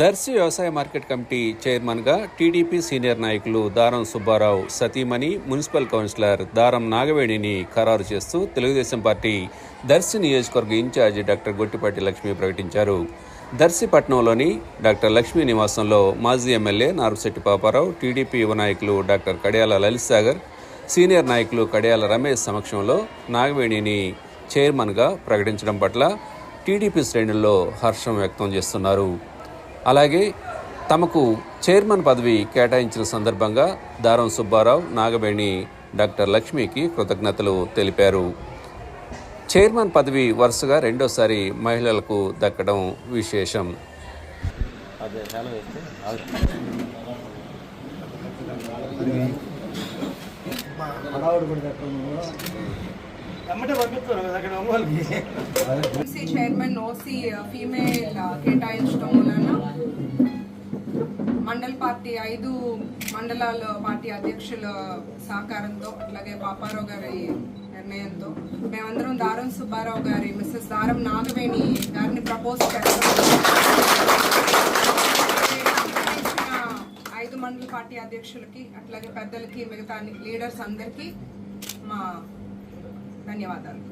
దర్శి వ్యవసాయ market committee చైర్మన్గా TDP senior నాయకులు దారం సుబ్బారావు సతీమణి మున్సిపల్ కౌన్సిలర్ దారం నాగవేణిని ఖరారు చేస్తూ తెలుగుదేశం పార్టీ దర్శి నియోజకవర్గ ఇన్ఛార్జి డాక్టర్ గొట్టిపాటి లక్ష్మి ప్రకటించారు. దర్శి పట్టణంలోని డాక్టర్ లక్ష్మీ నివాసంలో మాజీ ఎమ్మెల్యే నారుశెట్టి పాపారావు టీడీపీ యువ నాయకులు డాక్టర్ కడియాల లలిత్ సాగర్ సీనియర్ నాయకులు కడియాల రమేష్ సమక్షంలో నాగవేణిని చైర్మన్గా ప్రకటించడం పట్ల టీడీపీ శ్రేణుల్లో హర్షం వ్యక్తం చేస్తున్నారు. అలాగే తమకు చైర్మన్ పదవి కేటాయించిన సందర్భంగా దారం సుబ్బారావు నాగవేణి డాక్టర్ లక్ష్మికి కృతజ్ఞతలు తెలిపారు. చైర్మన్ పదవి వరుసగా రెండోసారి మహిళలకు దక్కడం విశేషం. చైర్మన్ ఓసీ ఫీమేల్ కేటాయించడం వలన ఐదు మండలాల పార్టీ అధ్యక్షుల సహకారంతో అట్లాగే పాపారావు గారి నిర్ణయంతో మేమందరం దారం సుబ్బారావు గారి మిస్సెస్ దారం నాగవేణి గారిని ప్రపోజ్ చేస్తాం. ఐదు మండల పార్టీ అధ్యక్షులకి అట్లాగే పెద్దలకి మిగతా లీడర్స్ అందరికీ మా ధన్యవాదాలు.